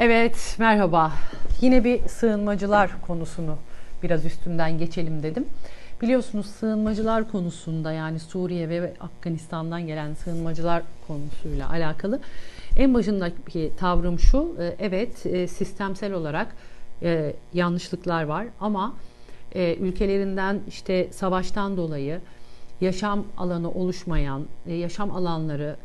Evet, merhaba. Yine bir sığınmacılar konusunu biraz üstünden geçelim dedim. Biliyorsunuz sığınmacılar konusunda yani Suriye ve Afganistan'dan gelen sığınmacılar konusuyla alakalı en başındaki tavrım şu. E, evet, e, sistemsel olarak e, yanlışlıklar var ama ülkelerinden işte savaştan dolayı yaşam alanı oluşmayan, yaşam alanları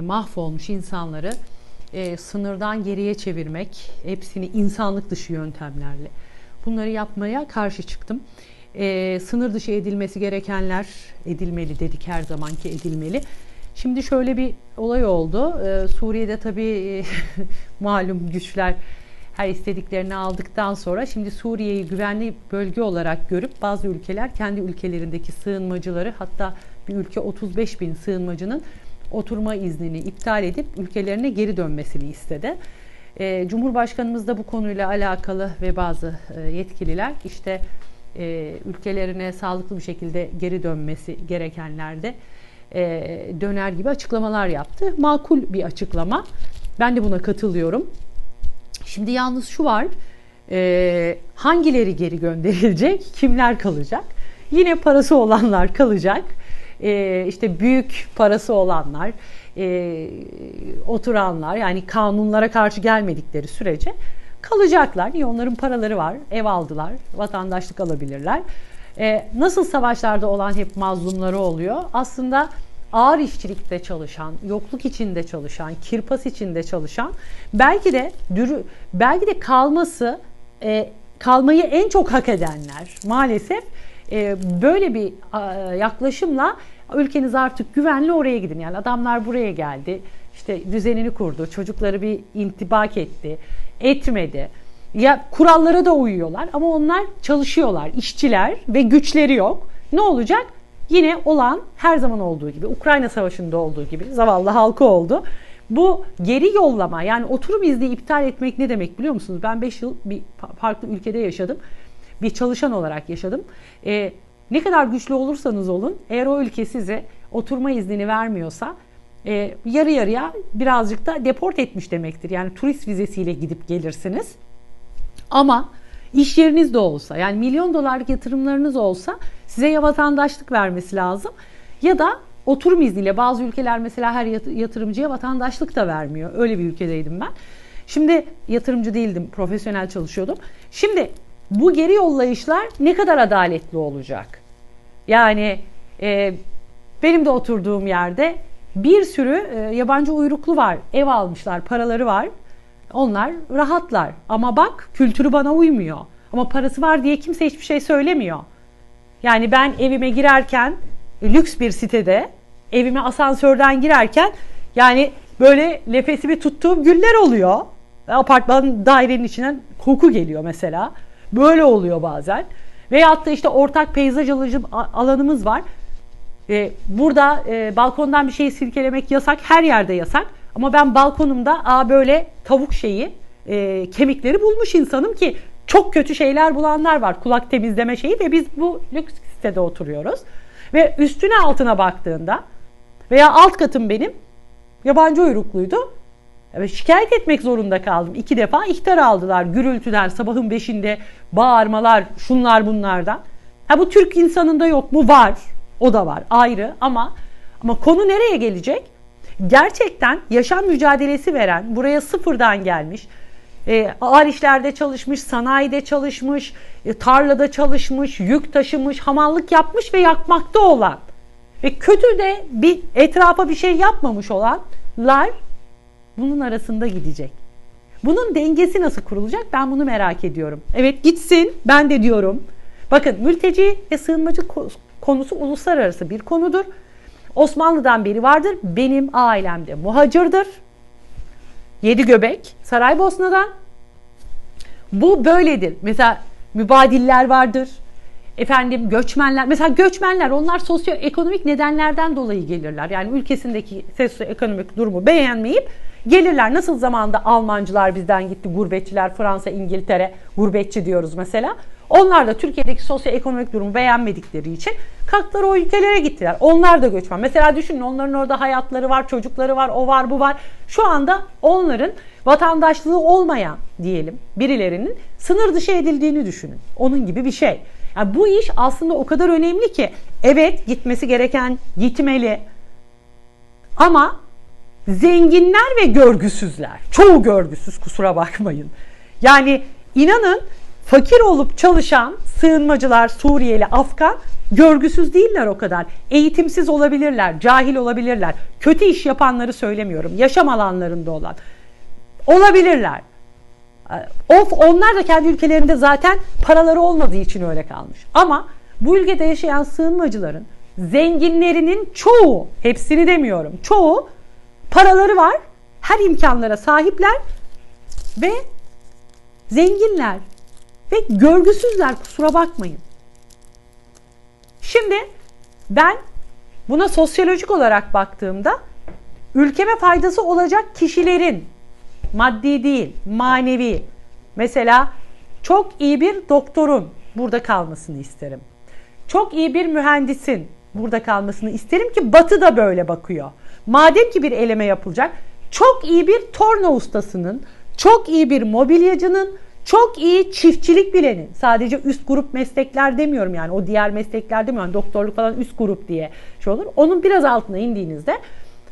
mahvolmuş insanları e, sınırdan geriye çevirmek, hepsini insanlık dışı yöntemlerle bunları yapmaya karşı çıktım. E, sınır dışı edilmesi gerekenler edilmeli dedik her zamanki edilmeli. Şimdi şöyle bir olay oldu. E, Suriye'de tabii e, malum güçler her istediklerini aldıktan sonra şimdi Suriye'yi güvenli bölge olarak görüp bazı ülkeler kendi ülkelerindeki sığınmacıları hatta bir ülke 35 bin sığınmacının oturma iznini iptal edip ülkelerine geri dönmesini istedi. E, Cumhurbaşkanımız da bu konuyla alakalı ve bazı e, yetkililer işte e, ülkelerine sağlıklı bir şekilde geri dönmesi gerekenlerde e, döner gibi açıklamalar yaptı. Makul bir açıklama. Ben de buna katılıyorum. Şimdi yalnız şu var. E, hangileri geri gönderilecek? Kimler kalacak? Yine parası olanlar kalacak e, işte büyük parası olanlar, e, oturanlar yani kanunlara karşı gelmedikleri sürece kalacaklar. Niye? Onların paraları var, ev aldılar, vatandaşlık alabilirler. E, nasıl savaşlarda olan hep mazlumları oluyor? Aslında ağır işçilikte çalışan, yokluk içinde çalışan, kirpas içinde çalışan, belki de dürü, belki de kalması, e, kalmayı en çok hak edenler maalesef böyle bir yaklaşımla ülkeniz artık güvenli oraya gidin. Yani adamlar buraya geldi. işte düzenini kurdu. Çocukları bir intibak etti. Etmedi. Ya kurallara da uyuyorlar ama onlar çalışıyorlar. işçiler ve güçleri yok. Ne olacak? Yine olan her zaman olduğu gibi Ukrayna Savaşı'nda olduğu gibi zavallı halkı oldu. Bu geri yollama yani oturum izni iptal etmek ne demek biliyor musunuz? Ben 5 yıl bir farklı ülkede yaşadım. Bir çalışan olarak yaşadım. Ee, ne kadar güçlü olursanız olun eğer o ülke size oturma iznini vermiyorsa e, yarı yarıya birazcık da deport etmiş demektir. Yani turist vizesiyle gidip gelirsiniz. Ama iş yeriniz de olsa yani milyon dolarlık yatırımlarınız olsa size ya vatandaşlık vermesi lazım ya da oturum izniyle bazı ülkeler mesela her yatırımcıya vatandaşlık da vermiyor. Öyle bir ülkedeydim ben. Şimdi yatırımcı değildim, profesyonel çalışıyordum. Şimdi bu geri yollayışlar ne kadar adaletli olacak? Yani e, benim de oturduğum yerde bir sürü e, yabancı uyruklu var. Ev almışlar, paraları var. Onlar rahatlar. Ama bak kültürü bana uymuyor. Ama parası var diye kimse hiçbir şey söylemiyor. Yani ben evime girerken lüks bir sitede evime asansörden girerken yani böyle nefesimi tuttuğum güller oluyor. Apartmanın dairenin içinden koku geliyor mesela. Böyle oluyor bazen. Veyahut da işte ortak peyzaj alanımız var. Ee, burada e, balkondan bir şeyi silkelemek yasak. Her yerde yasak. Ama ben balkonumda aa böyle tavuk şeyi, e, kemikleri bulmuş insanım ki çok kötü şeyler bulanlar var. Kulak temizleme şeyi ve biz bu lüks sitede oturuyoruz. Ve üstüne altına baktığında veya alt katım benim yabancı uyrukluydu. Şikayet etmek zorunda kaldım. İki defa ihtar aldılar. Gürültüler, sabahın beşinde bağırmalar, şunlar bunlardan. Ha bu Türk insanında yok mu? Var. O da var. Ayrı ama ama konu nereye gelecek? Gerçekten yaşam mücadelesi veren, buraya sıfırdan gelmiş, e, ağır işlerde çalışmış, sanayide çalışmış, e, tarlada çalışmış, yük taşımış, hamallık yapmış ve yakmakta olan ve kötü de bir etrafa bir şey yapmamış olanlar bunun arasında gidecek. Bunun dengesi nasıl kurulacak? Ben bunu merak ediyorum. Evet gitsin ben de diyorum. Bakın mülteci ve sığınmacı konusu uluslararası bir konudur. Osmanlı'dan beri vardır. Benim ailemde muhacırdır. Yedi göbek Saraybosna'dan. Bu böyledir. Mesela mübadiller vardır. Efendim göçmenler mesela göçmenler onlar sosyoekonomik nedenlerden dolayı gelirler. Yani ülkesindeki sosyoekonomik durumu beğenmeyip Gelirler nasıl zamanda Almancılar bizden gitti, gurbetçiler Fransa, İngiltere, gurbetçi diyoruz mesela. Onlar da Türkiye'deki sosyoekonomik durumu beğenmedikleri için kalktılar o ülkelere gittiler. Onlar da göçmen. Mesela düşünün onların orada hayatları var, çocukları var, o var, bu var. Şu anda onların vatandaşlığı olmayan diyelim birilerinin sınır dışı edildiğini düşünün. Onun gibi bir şey. Yani bu iş aslında o kadar önemli ki evet gitmesi gereken gitmeli. Ama zenginler ve görgüsüzler, çoğu görgüsüz kusura bakmayın. Yani inanın fakir olup çalışan sığınmacılar, Suriyeli, Afgan görgüsüz değiller o kadar. Eğitimsiz olabilirler, cahil olabilirler. Kötü iş yapanları söylemiyorum. Yaşam alanlarında olan. Olabilirler. Of onlar da kendi ülkelerinde zaten paraları olmadığı için öyle kalmış. Ama bu ülkede yaşayan sığınmacıların zenginlerinin çoğu, hepsini demiyorum, çoğu paraları var, her imkanlara sahipler ve zenginler ve görgüsüzler kusura bakmayın. Şimdi ben buna sosyolojik olarak baktığımda ülkeme faydası olacak kişilerin maddi değil, manevi. Mesela çok iyi bir doktorun burada kalmasını isterim. Çok iyi bir mühendisin burada kalmasını isterim ki Batı da böyle bakıyor. Madem ki bir eleme yapılacak, çok iyi bir torna ustasının, çok iyi bir mobilyacının, çok iyi çiftçilik bilenin. Sadece üst grup meslekler demiyorum yani o diğer meslekler demiyorum. Doktorluk falan üst grup diye şey olur. Onun biraz altına indiğinizde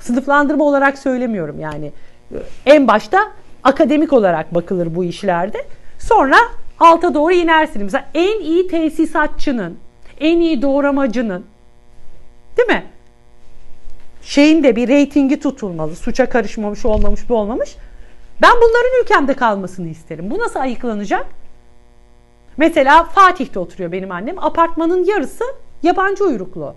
sınıflandırma olarak söylemiyorum yani. En başta akademik olarak bakılır bu işlerde. Sonra alta doğru inersiniz. Mesela en iyi tesisatçının, en iyi doğramacının değil mi? Şeyin de bir reytingi tutulmalı. Suça karışmamış, olmamış, bu olmamış. Ben bunların ülkemde kalmasını isterim. Bu nasıl ayıklanacak? Mesela Fatih'te oturuyor benim annem. Apartmanın yarısı yabancı uyruklu.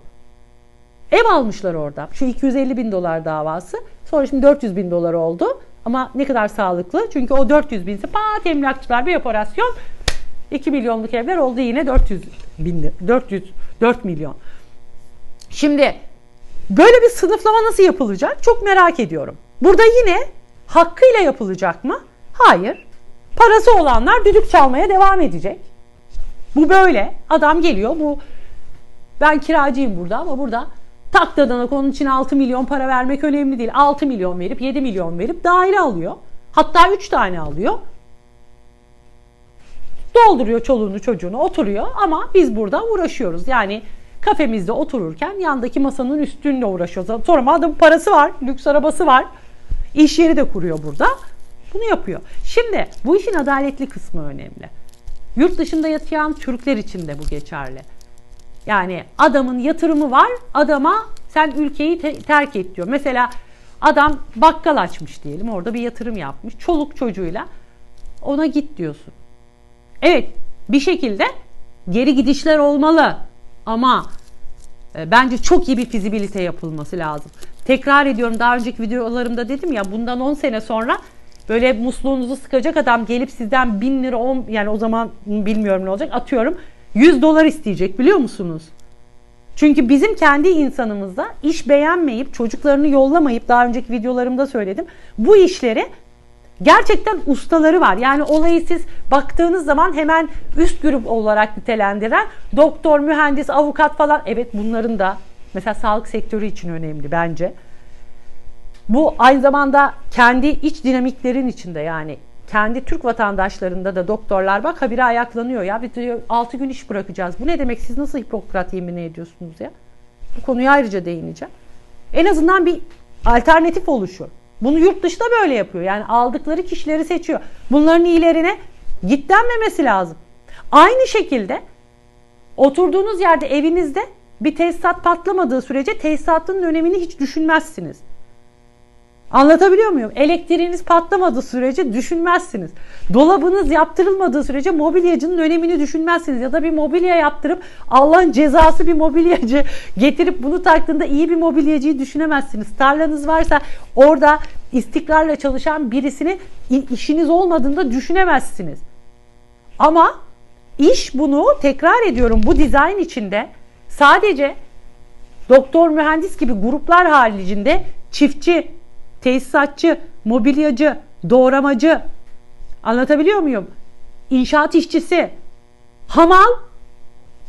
Ev almışlar orada. Şu 250 bin dolar davası. Sonra şimdi 400 bin dolar oldu. Ama ne kadar sağlıklı. Çünkü o 400 binse pat emlakçılar bir operasyon 2 milyonluk evler oldu yine 400 bin 400 4 milyon. Şimdi böyle bir sınıflama nasıl yapılacak? Çok merak ediyorum. Burada yine hakkıyla yapılacak mı? Hayır. Parası olanlar düdük çalmaya devam edecek. Bu böyle. Adam geliyor. Bu ben kiracıyım burada ama burada taktadanak onun için 6 milyon para vermek önemli değil. 6 milyon verip 7 milyon verip daire alıyor. Hatta 3 tane alıyor. Dolduruyor çoluğunu çocuğunu oturuyor ama biz burada uğraşıyoruz. Yani kafemizde otururken yandaki masanın üstünle uğraşıyoruz. Sonra madem parası var, lüks arabası var. İş yeri de kuruyor burada. Bunu yapıyor. Şimdi bu işin adaletli kısmı önemli. Yurt dışında yatayan Türkler için de bu geçerli. Yani adamın yatırımı var. Adama sen ülkeyi te- terk et diyor. Mesela adam bakkal açmış diyelim. Orada bir yatırım yapmış. Çoluk çocuğuyla ona git diyorsun. Evet bir şekilde geri gidişler olmalı. Ama e, bence çok iyi bir fizibilite yapılması lazım. Tekrar ediyorum daha önceki videolarımda dedim ya bundan 10 sene sonra böyle musluğunuzu sıkacak adam gelip sizden 1000 lira 10 yani o zaman bilmiyorum ne olacak atıyorum 100 dolar isteyecek biliyor musunuz? Çünkü bizim kendi insanımızda iş beğenmeyip çocuklarını yollamayıp daha önceki videolarımda söyledim. Bu işleri gerçekten ustaları var. Yani olayı siz baktığınız zaman hemen üst grup olarak nitelendiren doktor, mühendis, avukat falan evet bunların da mesela sağlık sektörü için önemli bence. Bu aynı zamanda kendi iç dinamiklerin içinde yani kendi Türk vatandaşlarında da doktorlar bak habire ayaklanıyor ya. Diyor 6 gün iş bırakacağız. Bu ne demek? Siz nasıl Hipokrat yemini ediyorsunuz ya? Bu konuya ayrıca değineceğim. En azından bir alternatif oluşur. Bunu yurt dışı da böyle yapıyor. Yani aldıkları kişileri seçiyor. Bunların iyilerine git denmemesi lazım. Aynı şekilde oturduğunuz yerde evinizde bir tesisat patlamadığı sürece tesisatın önemini hiç düşünmezsiniz. Anlatabiliyor muyum? Elektriğiniz patlamadığı sürece düşünmezsiniz. Dolabınız yaptırılmadığı sürece mobilyacının önemini düşünmezsiniz. Ya da bir mobilya yaptırıp Allah'ın cezası bir mobilyacı getirip bunu taktığında iyi bir mobilyacıyı düşünemezsiniz. Tarlanız varsa orada istikrarla çalışan birisini işiniz olmadığında düşünemezsiniz. Ama iş bunu tekrar ediyorum bu dizayn içinde sadece doktor mühendis gibi gruplar haricinde çiftçi, tesisatçı, mobilyacı, doğramacı, anlatabiliyor muyum? İnşaat işçisi, hamal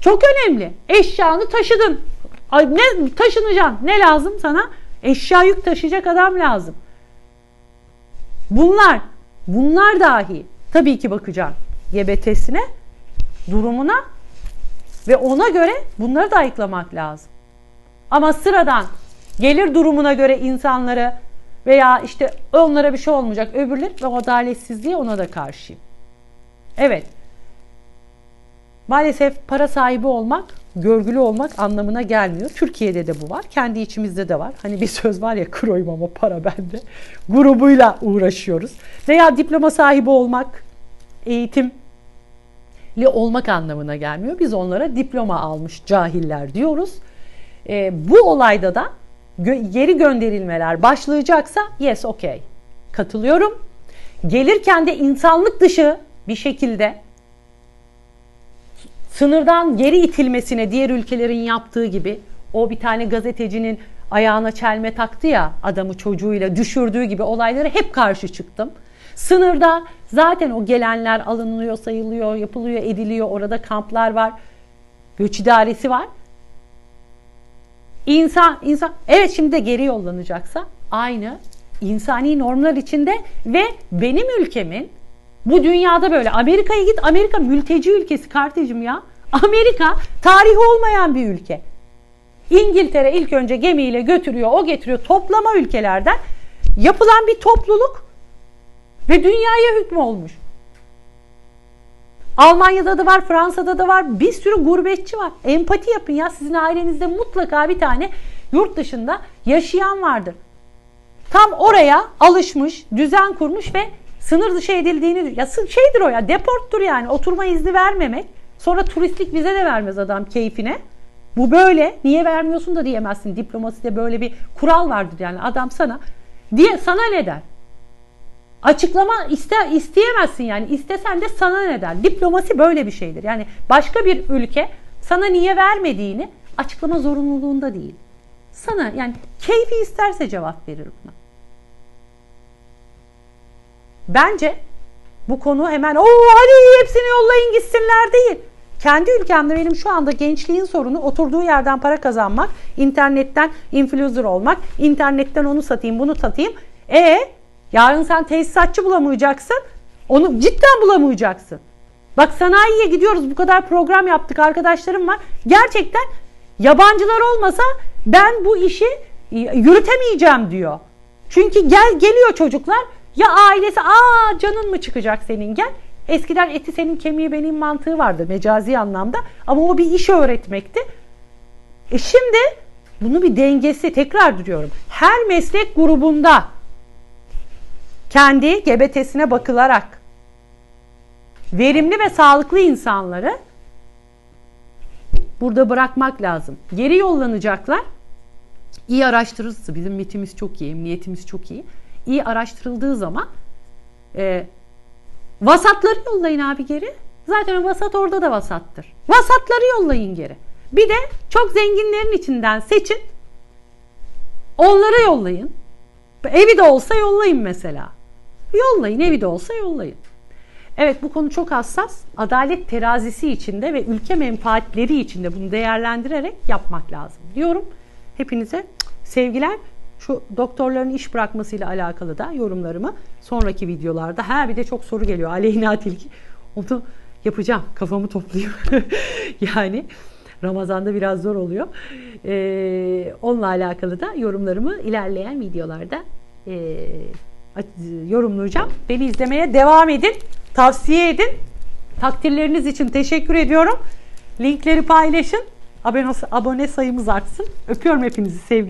çok önemli. Eşyanı taşıdın. Ay ne taşınacaksın? Ne lazım sana? Eşya yük taşıyacak adam lazım. Bunlar bunlar dahi tabii ki bakacağım GBT'sine, durumuna ve ona göre bunları da ayıklamak lazım. Ama sıradan gelir durumuna göre insanları veya işte onlara bir şey olmayacak öbürleri ve adaletsizliğe ona da karşıyım. Evet. Maalesef para sahibi olmak, görgülü olmak anlamına gelmiyor. Türkiye'de de bu var. Kendi içimizde de var. Hani bir söz var ya kroyum ama para bende. Grubuyla uğraşıyoruz. Veya diploma sahibi olmak, eğitimli olmak anlamına gelmiyor. Biz onlara diploma almış cahiller diyoruz. E, bu olayda da gö- geri gönderilmeler başlayacaksa yes okay katılıyorum. Gelirken de insanlık dışı bir şekilde sınırdan geri itilmesine diğer ülkelerin yaptığı gibi o bir tane gazetecinin ayağına çelme taktı ya adamı çocuğuyla düşürdüğü gibi olaylara hep karşı çıktım. Sınırda zaten o gelenler alınıyor, sayılıyor, yapılıyor, ediliyor. Orada kamplar var. Göç idaresi var. İnsan, insan evet şimdi de geri yollanacaksa aynı insani normlar içinde ve benim ülkemin bu dünyada böyle. Amerika'ya git. Amerika mülteci ülkesi kardeşim ya. Amerika tarihi olmayan bir ülke. İngiltere ilk önce gemiyle götürüyor, o getiriyor toplama ülkelerden yapılan bir topluluk ve dünyaya hükmü olmuş. Almanya'da da var, Fransa'da da var. Bir sürü gurbetçi var. Empati yapın ya. Sizin ailenizde mutlaka bir tane yurt dışında yaşayan vardır. Tam oraya alışmış, düzen kurmuş ve sınır dışı edildiğini ya şeydir o ya deporttur yani oturma izni vermemek. Sonra turistlik vize de vermez adam keyfine. Bu böyle. Niye vermiyorsun da diyemezsin. Diplomaside böyle bir kural vardır yani. Adam sana diye sana ne der? Açıklama iste, isteyemezsin yani. İstesen de sana ne der? Diplomasi böyle bir şeydir. Yani başka bir ülke sana niye vermediğini açıklama zorunluluğunda değil. Sana yani keyfi isterse cevap verir buna. Bence bu konu hemen o hadi hepsini yollayın gitsinler değil. Kendi ülkemde benim şu anda gençliğin sorunu oturduğu yerden para kazanmak, internetten influencer olmak, internetten onu satayım bunu satayım. E yarın sen tesisatçı bulamayacaksın. Onu cidden bulamayacaksın. Bak sanayiye gidiyoruz bu kadar program yaptık arkadaşlarım var. Gerçekten yabancılar olmasa ben bu işi yürütemeyeceğim diyor. Çünkü gel geliyor çocuklar ya ailesi aa canın mı çıkacak senin gel. Eskiden eti senin kemiği benim mantığı vardı mecazi anlamda ama o bir iş öğretmekti. E şimdi bunu bir dengesi tekrar diyorum. Her meslek grubunda kendi gebetesine bakılarak verimli ve sağlıklı insanları burada bırakmak lazım. Geri yollanacaklar. İyi araştırırsa bizim mitimiz çok iyi, emniyetimiz çok iyi. İyi araştırıldığı zaman e, vasatları yollayın abi geri. Zaten vasat orada da vasattır. Vasatları yollayın geri. Bir de çok zenginlerin içinden seçin. Onlara yollayın. Evi de olsa yollayın mesela. Yollayın evi de olsa yollayın. Evet bu konu çok hassas. Adalet terazisi içinde ve ülke menfaatleri içinde bunu değerlendirerek yapmak lazım diyorum. Hepinize sevgiler. Şu doktorların iş bırakmasıyla alakalı da yorumlarımı sonraki videolarda. Ha bir de çok soru geliyor. Aleyna Tilki. Onu yapacağım. Kafamı toplayayım. yani Ramazan'da biraz zor oluyor. Ee, onunla alakalı da yorumlarımı ilerleyen videolarda e, yorumlayacağım. Beni izlemeye devam edin. Tavsiye edin. Takdirleriniz için teşekkür ediyorum. Linkleri paylaşın. Abone, abone sayımız artsın. Öpüyorum hepinizi sevgi.